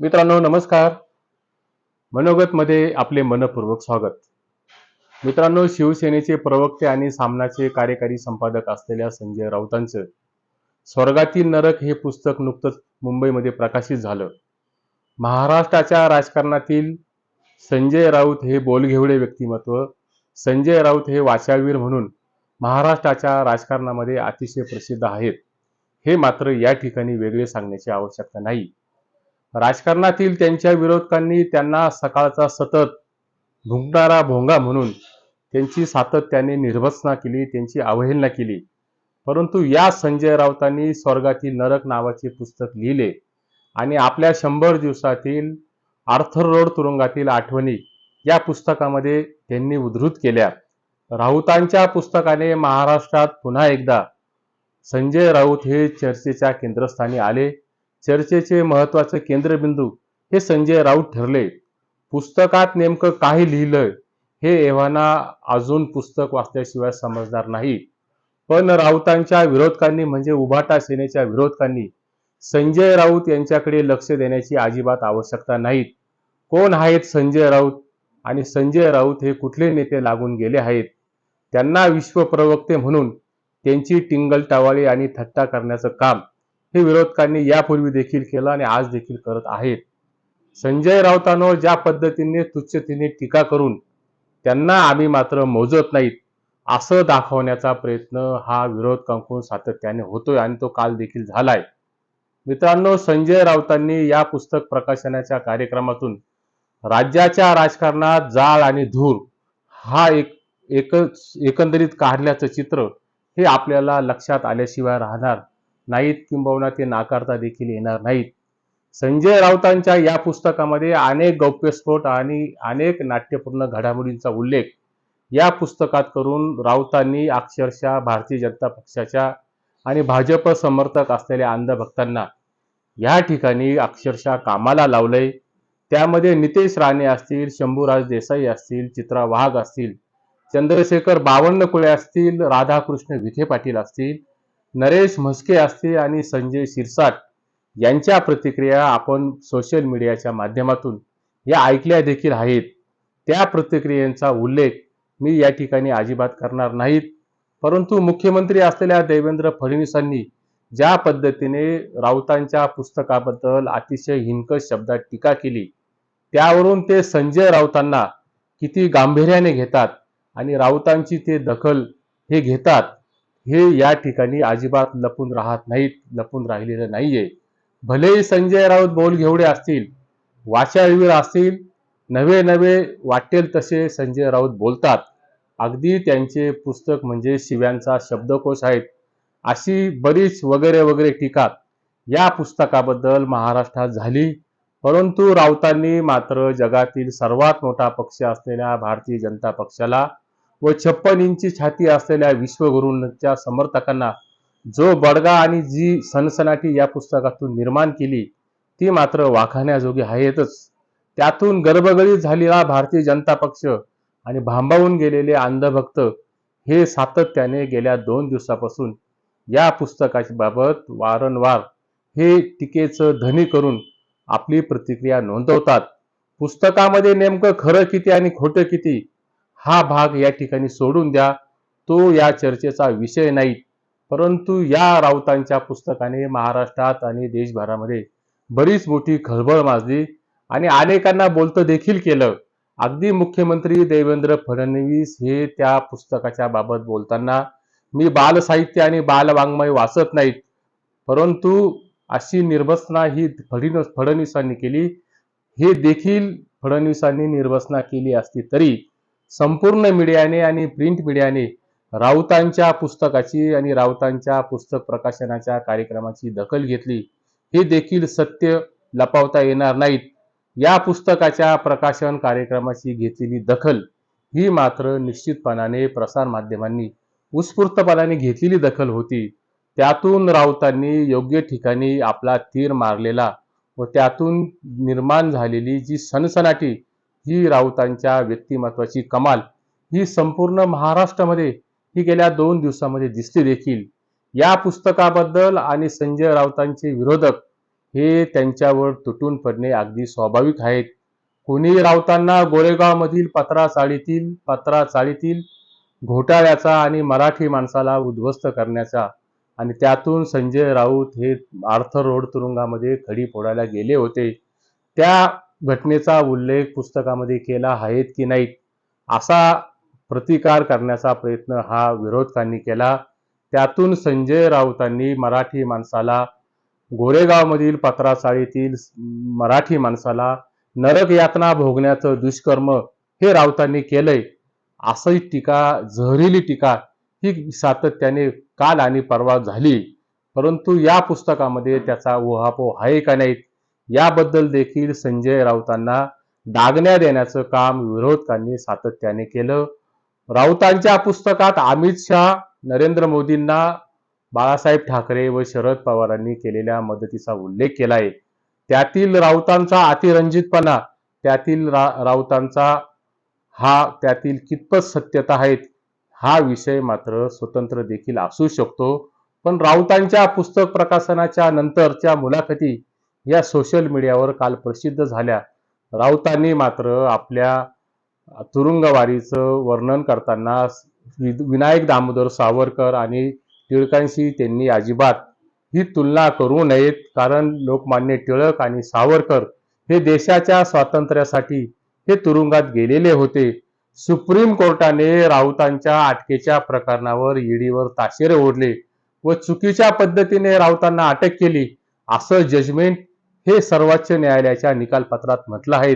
मित्रांनो नमस्कार. मनोगतमध्ये आपले मनपूर्वक स्वागत. मित्रांनो शिवसेनेचे प्रवक्ते आणि सामनाचे कार्यकारी संपादक असलेल्या संजय राऊतांचं स्वर्गातील नरक हे पुस्तक नुकतंच मुंबईमध्ये प्रकाशित झालं. महाराष्ट्राच्या राजकारणातील संजय राऊत हे बोलघेवडे व्यक्तिमत्व संजय राऊत हे वाचावीर म्हणून महाराष्ट्राच्या राजकारणामध्ये अतिशय प्रसिद्ध आहेत. हे मात्र या ठिकाणी वेगळे सांगण्याची आवश्यकता नाही. राजकारणातील त्यांच्या विरोधकांनी त्यांना सकाळचा सतत भुंकणारा भोंगा म्हणून त्यांची सातत्याने निर्भत्सना केली त्यांची अवहेलना केली. परंतु या संजय राऊतांनी स्वर्गातील नरक नावाचे पुस्तक लिहिले आणि आपल्या शंभर दिवसातील आर्थर रोड तुरुंगातील आठवणी या पुस्तकामध्ये त्यांनी उद्धृत केल्या. राऊतांच्या पुस्तकाने महाराष्ट्रात पुन्हा एकदा संजय राऊत हे चर्चेच्या केंद्रस्थानी आले. चर्चेचे महत्त्वाचे केंद्रबिंदू हे संजय राऊत ठरले. पुस्तकात नेमकं काय लिहिलंय हे एव्हाना अजून पुस्तक वाचल्याशिवाय समजणार नाही. पण राऊतांच्या विरोधकांनी म्हणजे उभाटा सेनेच्या विरोधकांनी संजय राऊत यांच्याकडे लक्ष देण्याची अजिबात आवश्यकता नाहीत. कोण आहेत संजय राऊत आणि संजय राऊत हे कुठले नेते लागून गेले आहेत? त्यांना विश्वप्रवक्ते म्हणून त्यांची टिंगल टावाळी आणि थट्टा करण्याचं काम हे विरोधकांनी यापूर्वी देखील केलं आणि आज देखील करत आहेत. संजय राऊतांवर ज्या पद्धतीने तुच्छतेने टीका करून त्यांना आम्ही मात्र मोजत नाहीत असं दाखवण्याचा प्रयत्न हा विरोधकांकडून सातत्याने होतोय आणि तो काल देखील झालाय. मित्रांनो संजय राऊतांनी या पुस्तक प्रकाशनाच्या कार्यक्रमातून राज्याच्या राजकारणात जाळ आणि धूर हा एक एकंदरीत काढल्याचं चित्र हे आपल्याला लक्षात आल्याशिवाय राहणार नाहीत किंबहुना ते नाकारता देखील येणार नाहीत. संजय राऊतांच्या या पुस्तकामध्ये अनेक गौप्यस्फोट आणि अनेक नाट्यपूर्ण घडामोडींचा उल्लेख या पुस्तकात करून राऊतांनी अक्षरशः भारतीय जनता पक्षाच्या आणि भाजप समर्थक असलेल्या अंधभक्तांना या ठिकाणी अक्षरशः कामाला लावलंय. त्यामध्ये नितेश राणे असतील शंभूराज देसाई असतील चित्रा वाघ असतील चंद्रशेखर बावनकुळे असतील राधाकृष्ण विखे पाटील असतील नरेश म्हस्के असतील आणि संजय शिरसाट यांच्या प्रतिक्रिया आपण सोशल मीडियाच्या माध्यमातून या ऐकल्या देखील आहेत. त्या प्रतिक्रियांचा उल्लेख मी या ठिकाणी अजिबात करणार नाहीत. परंतु मुख्यमंत्री असलेल्या देवेंद्र फडणवीसांनी ज्या पद्धतीने राऊतांच्या पुस्तकाबद्दल अतिशय हिनकस शब्दात टीका केली त्यावरून ते संजय राऊतांना किती गांभीर्याने घेतात आणि राऊतांची ते दखल हे घेतात हे या ठिकाणी अजिबात लपून राहत नाहीत लपून राहिलेलं नाहीये. भलेही संजय राऊत बोल घेवडे असतील वाचाळवीर असतील नवे नवे वाटेल तसे संजय राऊत बोलतात. अगदी त्यांचे पुस्तक म्हणजे शिव्यांचा शब्दकोश आहेत. अशी बरीच वगैरे वगैरे टीका या पुस्तकाबद्दल महाराष्ट्रात झाली. परंतु राऊतांनी मात्र जगातील सर्वात मोठा पक्ष असलेल्या भारतीय जनता पक्षाला व छप्पन इंची छाती असलेल्या विश्वगुरूंच्या समर्थकांना जो बडगा आणि जी सनसनाटी या पुस्तकातून निर्माण केली ती मात्र वाखाण्याजोगी आहेतच. त्यातून गर्भगळीत झालेला भारतीय जनता पक्ष आणि भांबावून गेलेले अंधभक्त हे सातत्याने गेल्या दोन दिवसापासून या पुस्तकाची बाबत वारंवार हे टीकेचं धनी करून आपली प्रतिक्रिया नोंदवतात. पुस्तकामध्ये नेमकं खरं किती आणि खोटं किती हा भाग या ठिकाणी सोडून द्या. तो या चर्चेचा विषय नाही. परंतु या राऊतांच्या पुस्तकाने महाराष्ट्रात आणि देशभरामध्ये बरीच मोठी खळबळ माजली आणि अनेकांना बोलतं देखील केलं. अगदी मुख्यमंत्री देवेंद्र फडणवीस हे त्या पुस्तकाच्या बाबत बोलताना मी बालसाहित्य आणि बालवाङ्मय वाचत नाहीत. परंतु अशी निर्वसना ही फडणवीस फडणवीसांनी केली. हे देखील फडणवीसांनी निर्वसना केली असती तरी संपूर्ण मीडियाने आणि प्रिंट मीडियाने राऊतांच्या पुस्तकाची आणि राऊतांच्या पुस्तक प्रकाशनाच्या कार्यक्रमाची दखल घेतली. हे देखील सत्य लपवता येणार नाहीत. या पुस्तकाच्या प्रकाशन कार्यक्रमाची घेतलेली दखल ही मात्र निश्चितपणाने प्रसार माध्यमांनी उत्स्फूर्तपणाने घेतलेली दखल होती. त्यातून राऊतांनी योग्य ठिकाणी आपला तीर मारलेला व त्यातून निर्माण झालेली जी सनसनाटी ही राऊतांच्या व्यक्तिमत्वाची कमाल ही संपूर्ण महाराष्ट्रामध्ये ही गेल्या दोन दिवसामध्ये दिसली देखील. या पुस्तकाबद्दल आणि संजय राऊतांचे विरोधक हे त्यांच्यावर तुटून पडणे अगदी स्वाभाविक आहेत कोणी राऊतांना गोरेगावमधील पत्रा चाळीतील पत्रा चाळीतील घोटाळ्याचा आणि मराठी माणसाला उद्ध्वस्त करण्याचा आणि त्यातून संजय राऊत हे आर्थर रोड तुरुंगामध्ये खडी फोडायला गेले होते. त्या घटनेचा उल्लेख पुस्तकामध्ये केला आहेत की नाही असा प्रतिकार करण्याचा प्रयत्न हा विरोधकांनी केला. त्यातून संजय राऊतांनी मराठी माणसाला गोरेगावमधील पत्राचाळीतील मराठी माणसाला नरक यातना भोगण्याचं दुष्कर्म हे राऊतांनी केलंय. असही टीका जहरीली टीका ही सातत्याने काल आणि परवा झाली. परंतु या पुस्तकामध्ये त्याचा उहापोह आहे का नाहीत याबद्दल देखील संजय राऊतांना डागण्या देण्याचं काम विरोधकांनी सातत्याने केलं. राऊतांच्या पुस्तकात अमित शहा नरेंद्र मोदींना बाळासाहेब ठाकरे व शरद पवारांनी केलेल्या मदतीचा उल्लेख केला आहे त्यातील राऊतांचा अतिरंजितपणा त्यातील रा राऊतांचा हा त्यातील कितपत सत्यता आहेत हा विषय मात्र स्वतंत्र देखील असू शकतो. पण राऊतांच्या पुस्तक प्रकाशनाच्या नंतरच्या मुलाखती या सोशल मीडियावर काल प्रसिद्ध झाल्या. राऊतांनी मात्र आपल्या तुरुंगवारीचं वर्णन करताना विनायक दामोदर सावरकर आणि टिळकांशी त्यांनी अजिबात ही तुलना करू नयेत कारण लोकमान्य टिळक आणि सावरकर हे देशाच्या स्वातंत्र्यासाठी हे तुरुंगात गेलेले होते. सुप्रीम कोर्टाने राऊतांच्या अटकेच्या प्रकरणावर ईडीवर ताशेरे ओढले व चुकीच्या पद्धतीने राऊतांना अटक केली. असं जजमेंट हे सर्वोच्च न्यायालयाच्या निकालपत्रात म्हटलं आहे.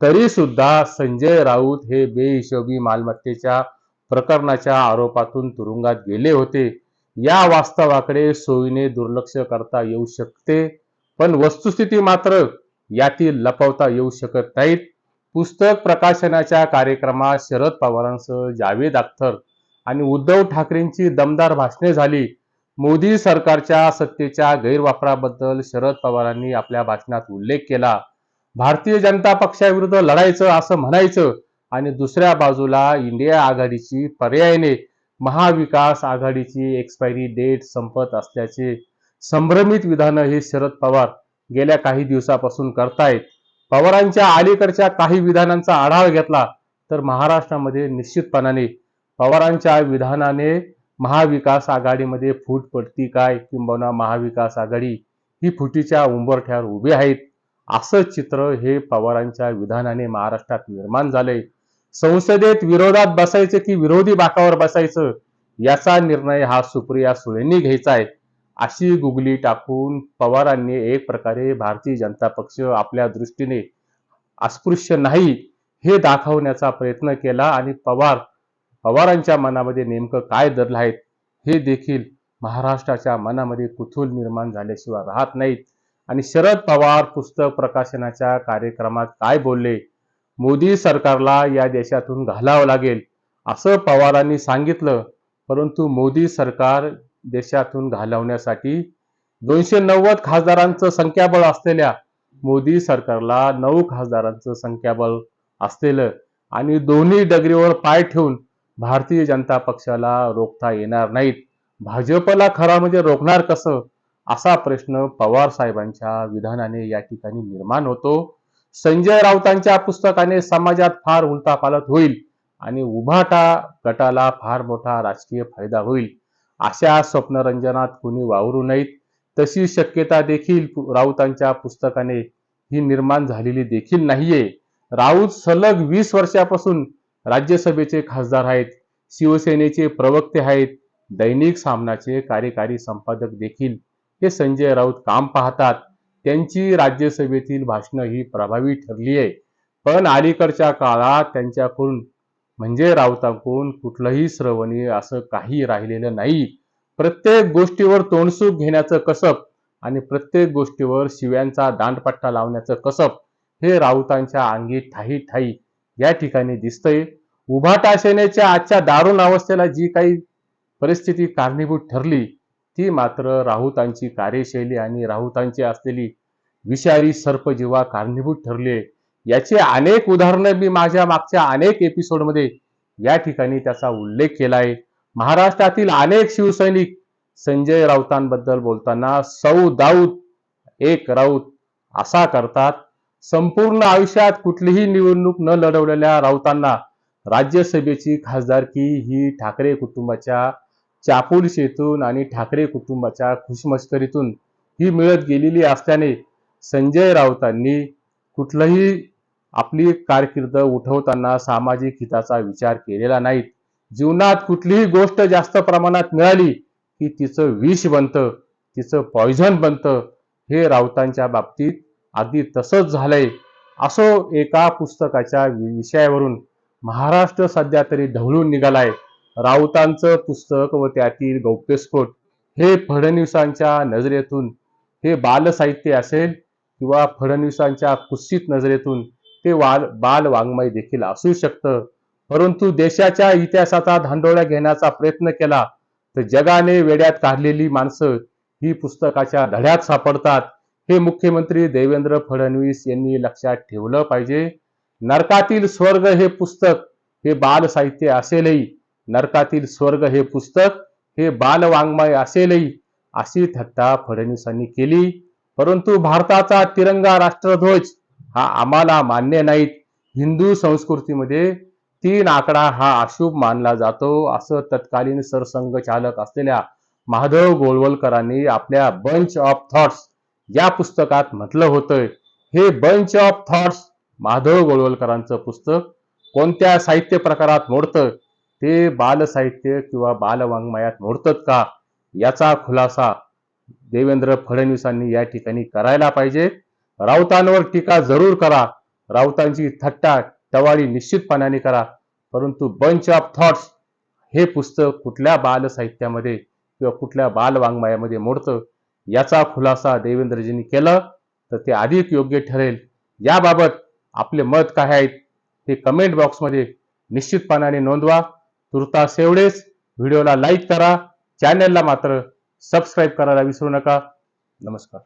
तरी सुद्धा संजय राऊत हे बेहिशोबी मालमत्तेच्या प्रकरणाच्या आरोपातून तुरुंगात गेले होते. या वास्तवाकडे सोयीने दुर्लक्ष करता येऊ शकते पण वस्तुस्थिती मात्र यातील लपवता येऊ शकत नाहीत. पुस्तक प्रकाशनाच्या कार्यक्रमात शरद पवारांसह जावेद अख्तर आणि उद्धव ठाकरेंची दमदार भाषणे झाली. मोदी सरकारच्या सत्तेच्या गैरवापराबद्दल शरद पवारांनी आपल्या भाषणात उल्लेख केला. भारतीय जनता पक्षाविरुद्ध लढायचं असं म्हणायचं आणि दुसऱ्या बाजूला इंडिया आघाडीची पर्यायाने महाविकास आघाडीची एक्सपायरी डेट संपत असल्याचे संभ्रमित विधानं हे शरद पवार गेल्या काही दिवसापासून करतायत. पवारांच्या अलीकडच्या काही विधानांचा आढावा घेतला तर महाराष्ट्रामध्ये निश्चितपणाने पवारांच्या विधानाने महाविकास आघाडीमध्ये फूट पडती काय किंबहुना महाविकास आघाडी ही फुटीच्या उंबरठ्यावर उभी आहेत. असं चित्र हे पवारांच्या विधानाने महाराष्ट्रात निर्माण झालंय. संसदेत विरोधात बसायचं की विरोधी बाकावर बसायचं? याचा निर्णय हा सुप्रिया सुळेंनी घ्यायचा आहे. अशी गुगली टाकून पवारांनी एक प्रकारे भारतीय जनता पक्ष आपल्या दृष्टीने अस्पृश्य नाही हे दाखवण्याचा प्रयत्न केला आणि पवार पवारांच्या मनामध्ये नेमकं काय दरलं आहेत हे देखील महाराष्ट्राच्या मनामध्ये कुतूल निर्माण झाल्याशिवाय राहत नाहीत. आणि शरद पवार पुस्तक प्रकाशनाच्या कार्यक्रमात काय बोलले? मोदी सरकारला या देशातून घालावं लागेल असं पवारांनी सांगितलं. परंतु मोदी सरकार देशातून घालवण्यासाठी दोनशे नव्वद खासदारांचं संख्याबळ असलेल्या मोदी सरकारला नऊ खासदारांचं संख्याबळ असलेलं आणि दोन्ही डगरीवर पाय ठेवून भारतीय जनता पक्षाला रोखता येणार नाहीत. भाजपला खरा म्हणजे रोखणार कसं? असा प्रश्न पवार साहेबांच्या विधानाने या ठिकाणी निर्माण होतो. संजय राऊतांच्या पुस्तकाने समाजात फार उलतापालत होईल आणि उभाटा गटाला फार मोठा राजकीय फायदा होईल. अशा स्वप्नरंजनात कुणी वावरू नयेत. तशी शक्यता देखील राऊतांच्या पुस्तकाने ही निर्माण झालेली देखील नाहीये. राऊत सलग वीस वर्षापासून राज्यसभेचे खासदार आहेत शिवसेनेचे प्रवक्ते आहेत दैनिक सामनाचे कार्यकारी संपादक देखील हे संजय राऊत काम पाहतात. त्यांची राज्यसभेतील भाषणं ही प्रभावी ठरली आहे. पण अलीकडच्या काळात त्यांच्याकडून म्हणजे राऊतांकडून कुठलंही श्रवणीय असं काही राहिलेलं नाही. प्रत्येक गोष्टीवर तोंडसूक घेण्याचं कसब आणि प्रत्येक गोष्टीवर शिव्यांचा दांडपट्टा लावण्याचं कसब हे राऊतांच्या अंगी ठाई ठाई या ठिकाणी दिसतंय. उभाटा सेनेच्या आजच्या दारुण अवस्थेला जी काही परिस्थिती कारणीभूत ठरली ती मात्र राहुतांची कार्यशैली आणि राहुतांची असलेली विषारी सर्प जीवा कारणीभूत ठरली. आहे याचे अनेक उदाहरणं मी माझ्या मागच्या अनेक एपिसोडमध्ये या ठिकाणी त्याचा उल्लेख केला आहे महाराष्ट्रातील अनेक शिवसैनिक संजय राऊतांबद्दल बोलताना सौ दाऊद एक राऊत असा करतात. संपूर्ण आयुष्यात कुठलीही निवडणूक न लढवलेल्या राऊतांना राज्यसभेची खासदारकी ही ठाकरे कुटुंबाच्या चापुलशेतून आणि ठाकरे कुटुंबाच्या खुशमस्करीतून ही मिळत गेलेली असल्याने संजय राऊतांनी कुठलंही आपली कारकीर्द उठवताना सामाजिक हिताचा विचार केलेला नाहीत. जीवनात कुठलीही गोष्ट जास्त प्रमाणात मिळाली की तिचं विष बनतं तिचं पॉइझन बनतं हे राऊतांच्या बाबतीत अगदी तसंच झालंय. असो एका पुस्तकाच्या वि- विषयावरून महाराष्ट्र सध्या तरी ढवळून निघालाय. राऊतांचं पुस्तक व त्यातील गौप्यस्फोट हे फडणवीसांच्या नजरेतून हे बालसाहित्य असेल किंवा फडणवीसांच्या कुस्सीत नजरेतून ते वाल बाल वाङ्मय देखील असू शकतं. परंतु देशाच्या इतिहासाचा धांडोळा घेण्याचा प्रयत्न केला तर जगाने वेड्यात काढलेली माणसं ही पुस्तकाच्या धड्यात सापडतात. हे मुख्यमंत्री देवेंद्र फडणवीस यांनी लक्षात ठेवलं पाहिजे. नरकातील स्वर्ग हे पुस्तक हे बाल साहित्य असेलही. नरकातील स्वर्ग हे पुस्तक हे बाल वाङ्मय असेलही अशी थट्टा फडणवीसांनी केली. परंतु भारताचा तिरंगा राष्ट्रध्वज हा आम्हाला मान्य नाहीत. हिंदू संस्कृतीमध्ये तीन आकडा हा अशुभ मानला जातो असं तत्कालीन सरसंघचालक असलेल्या माधव गोळवलकरांनी आपल्या बंच ऑफ थॉट्स या पुस्तकात म्हटलं होतं हे बंच ऑफ थॉट्स माधव गोळवलकरांचं पुस्तक कोणत्या साहित्य प्रकारात मोडतं? ते बालसाहित्य किंवा बालवाङ्मयात मोडतं का? याचा खुलासा देवेंद्र फडणवीसांनी या ठिकाणी करायला पाहिजे. राऊतांवर टीका जरूर करा. राऊतांची थट्टा टवाळी निश्चितपणाने करा. परंतु बंच ऑफ थॉट्स हे पुस्तक कुठल्या बालसाहित्यामध्ये किंवा कुठल्या बालवाङ्मयामध्ये मोडतं? याचा खुलासा देवेंद्रजींनी केला तर ते अधिक योग्य ठरेल. याबाबत आपले मत काय आहेत ते कमेंट बॉक्समध्ये निश्चितपणाने नोंदवा. तुर्तास एवढेच. व्हिडिओला लाईक करा. चॅनलला मात्र सबस्क्राईब करायला विसरू नका. नमस्कार.